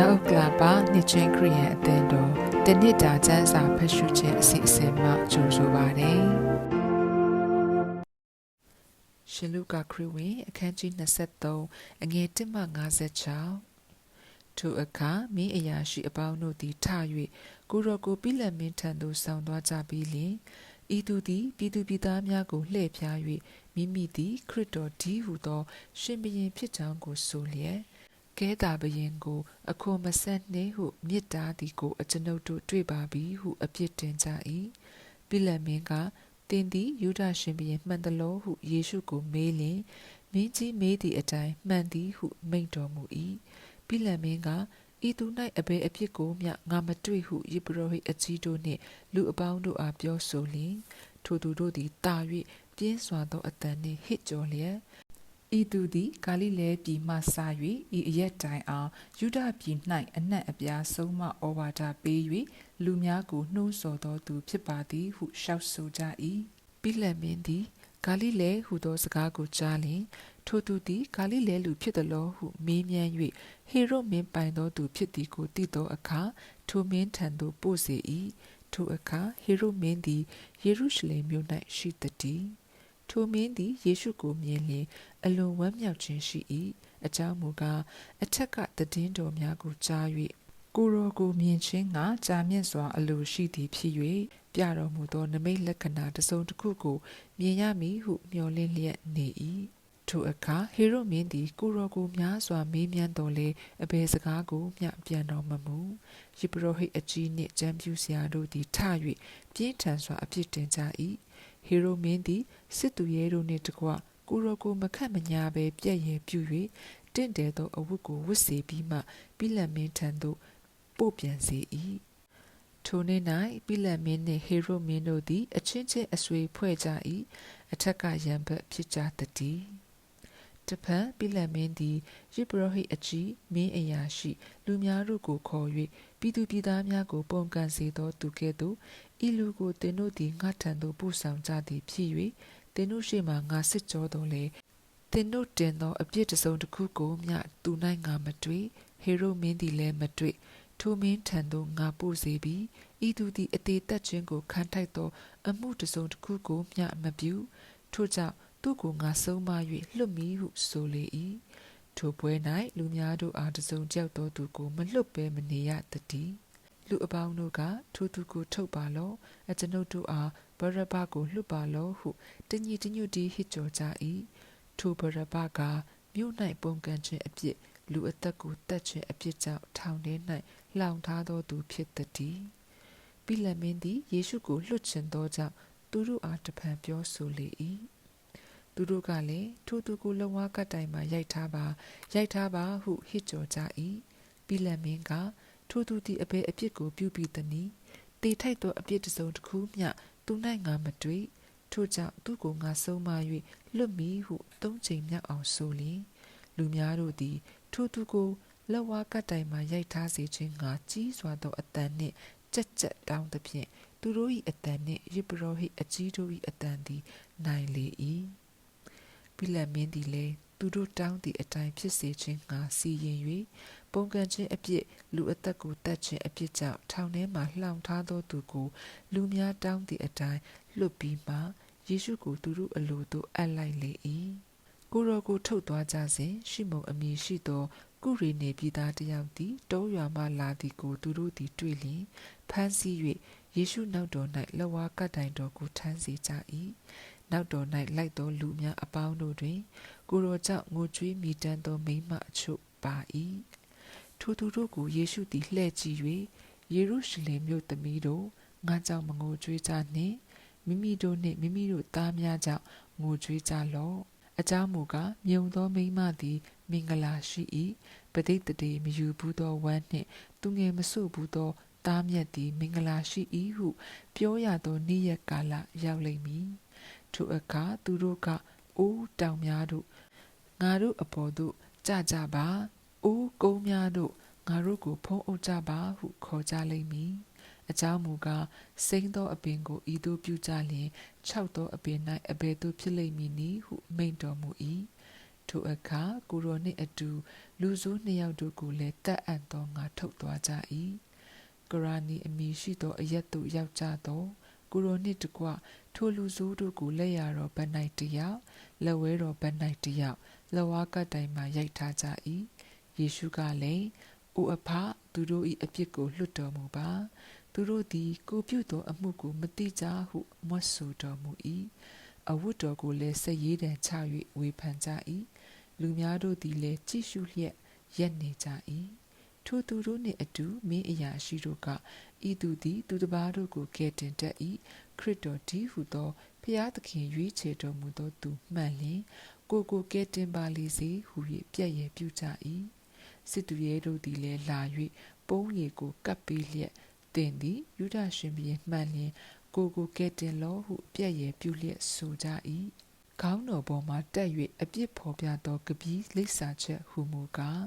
မြောက်ဥက္ကလာပါနှစ်ချင်းခရီးယန်အသင်းတော်တနစ်တာကျမ်းစာဖတ်ရှုခြင်းအစီအစဉ်မှကြိုဆိုပါရစေ။ရှင်လုကာခရစ်ဝင်အခန်းကြီး23အငယ်1မှ56ထိုအခါမင်းအရာရှိအပေါင်းတို့သည်ထ၍ကိုရောကိုပိလက်မင်းထံသို့ဆောင်သွားကြပြီးလျှင်ဤသူသည်ပြည်သူပြည်သားများကိုလှည့်ဖြား၍မိမိသည်ခရစ်တော်ဒီဟုသော ရှင်ဘုရင်ဖြစ်ကြောင်းကိုဆိုလျက် ကဲတာဘရင်ကိုအခွန်မဆက်နှင့်ဟုမြစ်တာသည်ကိုအကျွန်ုပ်တို့တွေ့ပါပြီဟုအပြစ်တင်ကြ၏ပိလက်မင်းကတင်သည်ယူဒရှင်ဘုရင်မှန်သလောဟုယေရှုကိုမေးလျင်မင်းကြီးမေးသည့်အတိုင်းမှန်သည်ဟုမိန့်တော်မူ၏ပိလက်မင်းကဤသူ၌အဘယ်အဖြစ်ကိုမျှငါမတွေ့ဟုယေဘရဟိအကြီးတို့နှင့်လူအပေါင်းတို့အားပြောဆိုလျင်ထိုသူတို့သည်တာ၍ပြင်းစွာသောအတန်နှင့်ဟစ်ကြော်လျက် ဤသူသည်ဂါလိလဲပြည်မှစ၍ဤအရက်တိုင်အောင်ယူဒပြည်၌အနှံ့အပြားဆုံးမဩဝါဒပေး၍လူများကိုနှိုးဆော်သောသူဖြစ်ပါသည်ဟုလျှောက်ဆိုကြ၏ပိလက်မင်းသည်ဂါလိလဲဟုသောစကားကိုကြားလျင်ထိုသူသည်ဂါလိလဲလူဖြစ်သလောဟုမေးမြန်း၍ဟေရုမင်းပိုင်သောသူဖြစ်သည်ကိုသိသောအခါထိုမင်းထံသို့ပို့စေ၏ထိုအခါဟေရုမင်းသည်ယေရုရှလင်မြို့၌ရှိသည် ထိုမင်းသည်ယေရှုကိုမြင်လျင်အလွန်ဝမ်းမြောက်ခြင်းရှိ၏အကြောင်းမူကားအထက်ကတည်င်းတော်များကိုကြား၍ကိုရောကိုမြင်ခြင်းကကြာမြင့်စွာအလိုရှိသည်ဖြစ်၍ပြတော်မူသောနမိတ်လက္ခဏာတစ်စုံတစ်ခုကိုမြင်ရမည်ဟုမျှော်လင့်လျက်နေ၏ထိုအခါဟေရုမင်းသည်ကိုရောကိုများစွာမေးမြန်းတော်လေအဘယ်စကားကိုမျှပြန်တော်မမူယေဘရဟိတ်အကြီးနှင့်ကြံပြူစရာတို့သည်ထ၍ပြင်းထန်စွာအပြစ်တင်ကြ၏ ဟေရုမင်းသည်စစ်သူရဲတို့နှင့်တကွကိုရောကိုမခတ်မညာဘဲပြည့်ရပြူ၍တင့်တယ်သောအဝတ်ကိုဝတ်စေပြီးမှပိလတ်မင်းထံသို့ပို့ပြန်စေ၏ထိုနေ့၌ပိလတ်မင်းနှင့်ဟေရုမင်းတို့သည် အချင်းချင်းအဆွေဖွဲ့ကြ၏အထက်ကရံဘက်ဖြစ်ကြသည် တဖန်ပိလတ်မင်းသည်ယေဘရဟိအကြီးမင်းအရာရှိ လူများတို့ကိုခေါ်၍ပြည်သူပြည်သားများကို ပုံကန်စေသောသူကဲ့သို့ဤလူကိုသင်တို့သည်ငါထံသို့ပို့ဆောင်ကြသည်ဖြစ်၍သင်တို့ရှိမှငါစစ်ကြောတော်လေသင်တို့တင်သောအပြစ်တစုံတစ်ခုကိုမျှသူ၌ငါမတွေ့ဟေရုမင်းသည်လည်းမတွေ့ထိုမင်းထံသို့ငါပို့စေပြီးဤသူသည်အသေးသက်ခြင်းကိုခံထိုက်သော အမှုတစုံတစ်ခုကိုမျှမပြုထို့ကြောင့် သူ့ကိုငါဆုံးမ၍လွတ်မည်ဟုဆိုလေ၏ထိုပွဲ၌လူများတို့အားတစုံကြောက်သောသူကိုမလွတ်ဘဲမနေရတည်းလူအပေါင်းတို့ကထိုသူကိုထုတ်ပါလော့အကျွန်ုပ်တို့အားဘရဘကိုလွတ်ပါလော့ဟုတညီတညွတ်တီးဟစ်ကြော်ကြ၏ထိုဘရဘကမြို့၌ပုံကန်ခြင်းအပြစ်လူအသက်ကိုတတ်ခြင်းအပြစ်ကြောင့်ထောင်ထဲ၌လှောင်ထားသောသူဖြစ်သည်ပိလမင်းသည်ယေရှုကိုလွတ်ချင်သောကြောင့်သူတို့အားတဖန်ပြောဆိုလေ၏ သူတို့ကလည်းထိုသူကိုလုံဝါကတိုင်မှာရိုက်ထားပါရိုက်ထားပါဟုဟစ်ကြော်ကြ၏ပိလမင်းကထိုသူသည်အဘယ်အပြစ်ကိုပြုပြီးသနည်းတေထိုက်သောအပြစ်တစ်စုံတစ်ခုမျှသူ၌ငါမတွေ့ထို့ကြောင့်သူကိုငါဆုံးမ၍လွတ်မည်ဟုသုံးချိန်မြောက်အောင်ဆိုလျင်လူများတို့သည်ထိုသူကိုလက်ဝါးကတိုင်မှရိုက်ထားစေခြင်းငါကြီးစွာသောအတန်နှင့်ကြက်ကြက်တောင်းသဖြင့်သူတို့၏အတန်နှင့်ယေဘရဟိအကြီးတို့၏အတန်သည်နိုင်လေ၏ ပိလမင်းသည်လည်းသူတို့တောင်းသည့်အတိုင်းဖြစ်စေခြင်းငါစီရင်၍ပုံကန်ခြင်းအပြစ်လူအသက်ကိုတတ်ခြင်းအပြစ်ကြောင့်ထောင်ထဲမှလှောင်ထားသောသူကိုလူများတောင်းသည့်အတိုင်းလွတ်ပြီးမှယေရှုကိုသူတို့အလိုသို့အပ်လိုက်လေ၏ကိုရောကိုထုတ်သွားကြစဉ်ရှိမုန်အမည်ရှိသောကုရီနေပြည်သားတယောက်သည်တောရွာမှလာသည်ကိုသူတို့သည်တွေ့လျင်ဖမ်းဆီး၍ယေရှုနောက်တော်၌လက်ဝါးကတိုင်တော်ကိုထမ်းစေကြ၏ နောက်တော်၌လိုက်သောလူများအပေါင်းတို့တွင် ကိုရောကြောင့်ငိုကြွေးမိတမ်းသောမိမအချို့ပါ၏ထိုသူတို့ကိုယေရှုသည်လှည့်ကြည့်၍ယေရုရှလင်မြို့သမီးတို့ငါကြောင့်မငိုကြွေးကြနှင့်မိမိတို့နှင့်မိမိတို့သားများကြောင့်ငိုကြွေးကြလော့အကြောင်းမူကားမြုံသောမိမသည် မင်္ဂလာရှိ၏ပဋိသတေမယူဘူးသောဝမ်းနှင့် သူငယ်မဆုဘူးသောသားမြတ်သည် မင်္ဂလာရှိ၏ဟု ပြောရသောနေ့ရက်ကာလရောက်လိမ့်မည် ထိုအခါသူတို့ကအိုးတောင်များတို့ငါတို့အပေါ်သို့ကြကြပါအိုးကုန်းများတို့ငါတို့ကိုဖုံးအုပ်ကြပါဟုခေါ်ကြလိမ့်မည်အကြောင်းမူကားစိမ့်သောအပင်ကိုဤသို့ပြုကြလျင်၆သောအပင်၌အဘယ်သို့ဖြစ်လိမ့်မည်နည်းဟုမိန့်တော်မူ၏ထိုအခါကိုရောနှင့်အတူလူဆိုးနှစ်ယောက်တို့ကိုလည်းတတ်အံ့သောငါထုတ်သွားကြ၏ကရာနီအမိရှိသောအရက်သို့ရောက်ကြသော ကိုရောနှင့်တကွထိုလူဆိုးတို့ကိုလက်ရတော်ဗတ်၌တယောက်လက်ဝဲတော်ဗတ်၌တယောက်လက်ဝါးကတိုင်မှရိုက်ထားကြ၏ယေရှုကလည်းအိုအဖသူတို့၏အပြစ်ကိုလွတ်တော်မူပါသူတို့သည်ကိုပြုသောအမှုကိုမတိကြဟုမွတ်ဆိုတော်မူ၏အဝတ်တော်ကိုလည်းဆက်ရည်တံချ၍ဝေဖန်ကြ၏လူများတို့သည်လည်းကြည့်ရှုလျက်ရက်နေကြ၏ထိုသူတို့နှင့်အတူမင်းအရာရှိတို့က ဤသူသည်သူတစ်ပါးတို့ကိုကယ်တင်တတ်၏ခရစ်တော်ဒီဟုသောဖျားသခင်ရွေးချယ်တော်မူသောသူမှန်လျင်ကိုကိုကယ်တင်ပါလေစေဟု၍ပြည့်ရဲ့ပြုကြ၏စစ်သူရဲတို့သည်လည်းလာ၍ပုံးရည်ကိုကပ်ပေးလျက်တင်သည်ယူဒရှင်ဘီမှန်လျင်ကိုကိုကဲ့တင်လောဟုပြည့်ရဲ့ပြုလျက်ဆိုကြ၏ခေါင်းတော်ပေါ်မှတက်၍အပြစ်ဖော်ပြသောကပီးလိပ်စာချက်ဟုမူကား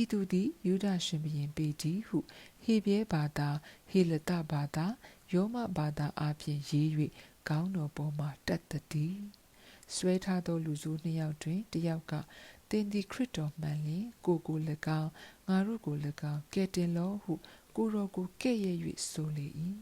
ဤသူသည်ယူဒရှင်ဘီရင်ပေတီဟုဟေပြဲဘာသာဟေလတဘာသာယောမဘာသာအပြင်ရေး၍ခေါင်းတော်ပေါ်မှတက်သည်ဆွဲထားသောလူစုနှစ်ယောက်တွင်တစ်ယောက်ကသင်သည်ခရစ်တော်မှန်လျင်ကိုကို၎င်းငါတို့ကို၎င်းကဲ့တင်လောဟု ကိုတော်ကိုကဲ့ရဲ့၍ဆိုလေ၏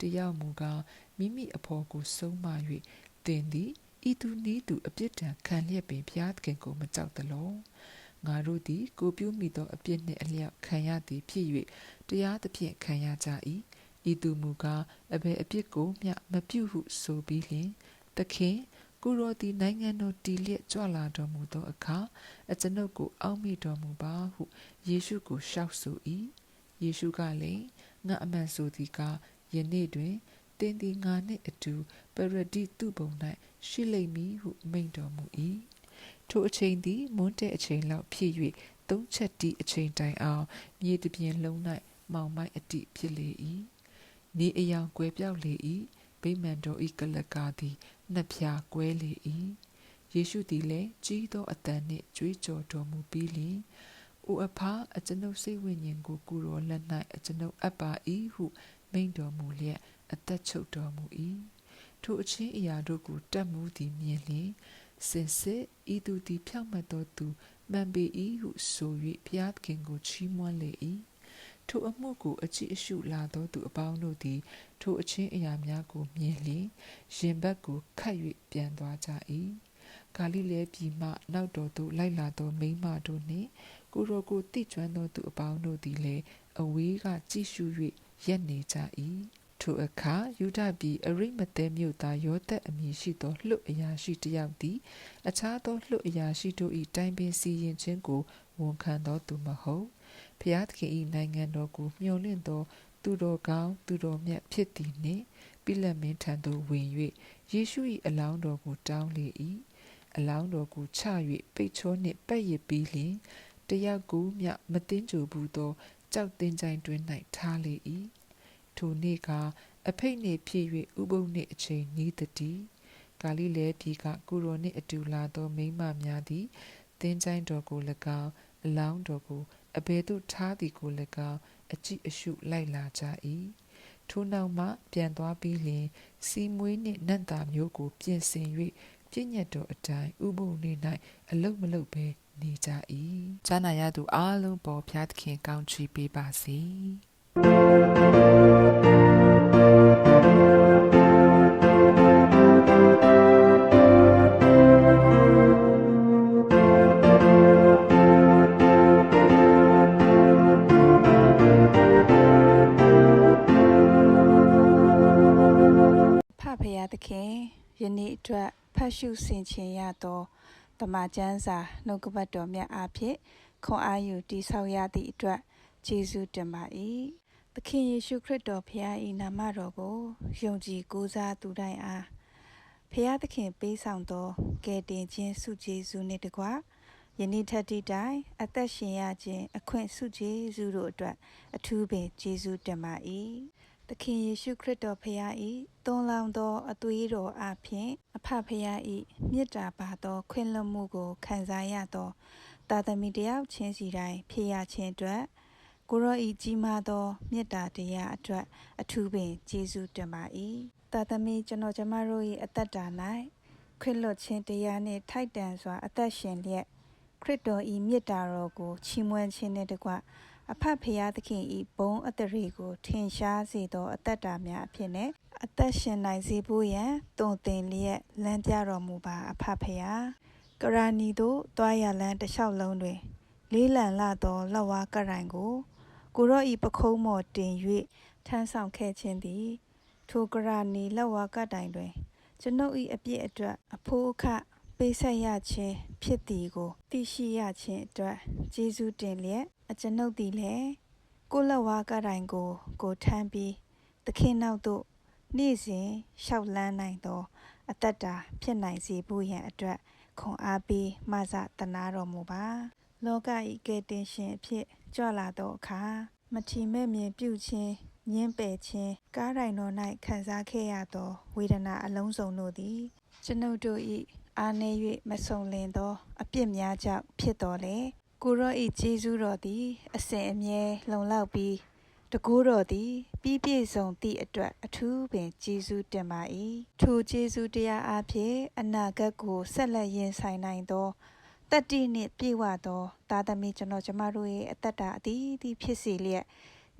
တယောက်မူကားမိမိအဖော်ကိုဆုံးမ၍သင်သည်ဤသူနည်းသူအပြစ်ဒဏ်ခံလျက်ပင်ဘုရားသခင်ကိုမကြောက်သလော ငါတို့သည် ကိုပြုမိသောအပြစ်နှင့်အလျောက်ခံရသည်ဖြစ်၍တရားသဖြင့်ခံရကြ၏ဤသူမူကားအဘယ်အပြစ်ကိုမျှမပြုဟုဆိုပြီးလျှင်သခင်ကိုရောသည်နိုင်ငံတော်တည်လျက်ကြွလာတော်မူသောအခါအကျွန်ုပ်ကိုအောက်မေ့တော်မူပါဟုယေရှုကိုလျှောက်ဆို၏ယေရှုကလည်းငါအမှန်ဆိုသည်ကားယနေ့တွင်သင်သည်ငါနှင့်အတူပရဒိတုဘုံ၌ရှိလိမ့်မည်ဟုမိန့်တော်မူ၏ ထိုအချိန်သည်မွန်းတဲ့အချိန်လောက်ဖြစ်၍သုံးချက်တီအချိန်တိုင်အောင်မြေတပြင်လုံး၌မောင်မိုက်အတိဖြစ်လေ၏နေအယောင်ကွယ်ပြောက်လေ၏ဗိမာန်တော်ဤကလကာသည်နှစ်ဖြာကွဲလေ၏ယေရှုသည်လည်းကြီးသောအတန်နှင့်ကြွေးကြော်တော်မူပြီးလျှင်အိုအဖာအကျွန်ုပ်စိတ်ဝိညာဉ်ကိုကိုရောလက်၌အကျွန်ုပ်အပ်ပါ၏ဟုမိန့်တော်မူလျက်အသက်ချုပ်တော်မူ၏ထိုအချင်းအရာတို့ကိုတတ်မှုသည်မြင်လျင် စင်စစ်ဤသူသည်ဖြောင့်မတ်သောသူမှန်ပေ၏ဟုဆို၍ဘုရားသခင်ကိုချီးမွမ်းလေ၏ထိုအမှုကိုအကြည့်အရှုလာသောသူအပေါင်းတို့သည် ထိုအချင်းအရာများကိုမြင်လျင်ရင်ဘတ်ကိုခတ်၍ပြန်သွားကြ၏ဂါလိလဲပြည်မှနောက်တော်သို့လိုက်လာသောမိန်းမတို့နှင့်ကိုရောကိုတိကျွမ်းသောသူအပေါင်းတို့သည်လည်းအဝေးကကြည့်ရှု၍ရက်နေကြ၏ ထိုအခါယူဒပြည်အရိမသဲမြို့သားယောသက်အမည်ရှိသောလှုပ်အရာရှိတစ်ယောက်သည် အခြားသောလှုပ်အရာရှိတို့၏တိုင်ပင်စီရင်ခြင်းကိုဝန်ခံသောသူမဟုတ်ဖျားသခင်၏နိုင်ငံတော်ကိုမျှော်လင့်သော သူတော်ကောင်းသူတော်မြတ်ဖြစ်သည်နှင့်ပိလက်မင်းထံသို့ဝင်၍ယေရှု၏အလောင်းတော်ကိုတောင်းလေ၏အလောင်းတော်ကိုချ၍ပိတ်ချောနှင့်ပက်ရစ်ပြီးလျှင်တယောက်ကိုမျှမသိကြဘူးသောကြောက်တင်ကြိုင်တွင်၌ထားလေ၏ ထိုနေ့ကအဖိတ်နှင့်ဖြစ်၍ဥပုပ်နှင့်အချိန်နီးသည်ဂါလိလဲပြည်ကကိုရိုနှင့်အတူလာသောမိန်းမများသည်သင်ချိုင်းတော်ကို၎င်းအလောင်းတော်ကိုအဘယ်သို့ထားသည်ကို၎င်းအကြည့်အရှုလိုက်လာကြ၏ထိုနောက်မှပြန်သွားပြီးလျှင်စီမွေးနှင့်နတ်သားမျိုးကို ပြင်ဆင်၍ပြည့်ညတ်တော်အတိုင်းဥပုံနေ၌အလုတ်မလုတ်ပဲနေကြ၏ဈာနာရသူအားလုံးပေါ်ဖျားသခင်ကောင်းချီးပေးပါစေ ခင်ယနေ့အတွက်ဖတ်ရှုဆင်ခြင်ရသောတမန်ကျမ်းစာနှုတ်ကပတ်တော်မြတ်အားဖြင့်ခွန်အားယူတိဆောက်ရသည့်အတွက်ယေရှုတင်ပါ၏သခင်ယေရှုခရစ်တော်ဖရာ၏နာမတော်ကိုယုံကြည်ကိုးစားသူတိုင်းအားဖရာသခင်ပေးဆောင်သောကယ်တင်ခြင်းဆုကျေးဇူးနှင့်တကွယနေ့ထက်တိတိုင်အသက်ရှင်ရခြင်းအခွင့်ဆုကျေးဇူးတို့အတွက်အထူးပင်ကျေးဇူးတင်ပါ၏ သခင်ယေရှုခရစ်တော်ဖရာ၏သွန်လောင်းသောအသွေးတော်အဖျင်အဖဖရာ၏မြစ်တာပါသောခွင့်လွှတ်မှုကိုခံစားရသောတာသမီတယောက်ချင်းစီတိုင်းဖြစ်ရခြင်းအတွက်ကိုရောဤကြီးမားသောမေတ္တာတရားအတွက်အထူးပင်ကျေးဇူးတင်ပါ၏တာသမီကျွန်တော်ကျမတို့၏အသက်တာ၌ခွင့်လွှတ်ခြင်းတရားနှင့်ထိုက်တန်စွာအသက်ရှင်လျက်ခရစ်တော်ဤမေတ္တာတော်ကိုချီးမွမ်းခြင်းနှင့်တကွ အဖဖရာသခင်ဤဘုံအတ္တရေကို ထင်ရှားစေသောအတ္တတာများအဖြစ်နဲ့အသက်ရှင်နိုင်စေဖို့ရန်တုံသင်လျက်လမ်းပြတော်မူပါ အဖဖရာကရဏီတို့တွားရလန်းတစ်လျှောက်လုံးတွင် လေးလံလာသောလက်ဝါးကရိုင်ကို ကိုရော့ဤပခုံးမော်တင်၍ထမ်းဆောင်ခဲ့ခြင်းသည် ထိုကရဏီလက်ဝါးကတိုင်တွင် ကျွန်ုပ်၏အပြစ်အတွက်အဖိုးအခပေးဆက်ရခြင်းဖြစ်သည်ကိုသိရှိရခြင်းအတွက်ကျေးဇူးတင်လျက် အကျွန်ုပ်သည်လည်းကိုယ့်လက်ဝါးကတိုင်ကိုကိုထမ်းပြီးသခင်နောက်သို့နေ့စဉ်လျှောက်လန်းနိုင်သော အတ္တတာဖြစ်နိုင်စေဖို့ရန်အတွက်ခွန်အားပေးမဆတနာတော်မူပါ လောကဤကယ်တင်ရှင်အဖြစ်ကြွလာသောအခါမထီမဲ့မြင်ပြုခြင်းညင်းပယ်ခြင်းကားတိုင်တော်၌ခံစားခဲ့ရသော ဝေဒနာအလုံးစုံတို့သည်ကျွန်ုပ်တို့၏အားနည်း၍မဆုံလင်သော အပြစ်များကြောင့်ဖြစ်တော်လေ ကိုရောဤကျေးဇူးတော်သည် အစဉ်အမြဲလုံလောက်ပြီးတကူတော်သည် ပြီးပြည့်စုံသည့်အတွက်အထူးပင်ကျေးဇူးတင်ပါ၏ထိုကျေးဇူးတရားအဖြစ် အနာဂတ်ကိုဆက်လက်ရင်ဆိုင်နိုင်သောတတ္တိနှင့်ပြည့်ဝသော သားသမီးကျွန်တော်ကျမတို့ရဲ့အသက်တာအသီးသီးဖြစ်စေလျက်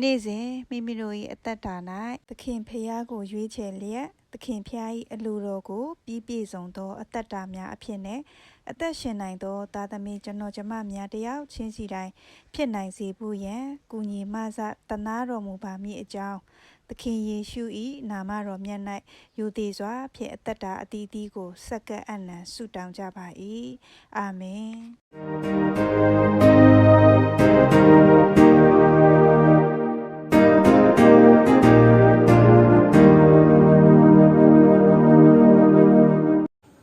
နေ့စဉ်မိမိတို့၏အသက်တာ၌သခင်ဖျားကိုရွေးချယ်လျက်သခင်ဖျား၏အလိုတော်ကိုပြီးပြည့်စုံသော အသက်တာများအဖြစ်နဲ့အသက်ရှင်နိုင်သောသားသမီးကျွန်တော်ကျမများတယောက်ချင်းစီတိုင်းဖြစ်နိုင်စေဖို့ယံကုညီမဆတနာတော်မူပါမည်အကြောင်းသခင်ယေရှု၏နာမတော်မြတ်၌ယူသည်စွာဖြင့်အသက်တာအသီးသီးကို စက္ကပ်အနံဆုတောင်းကြပါ၏အာမင်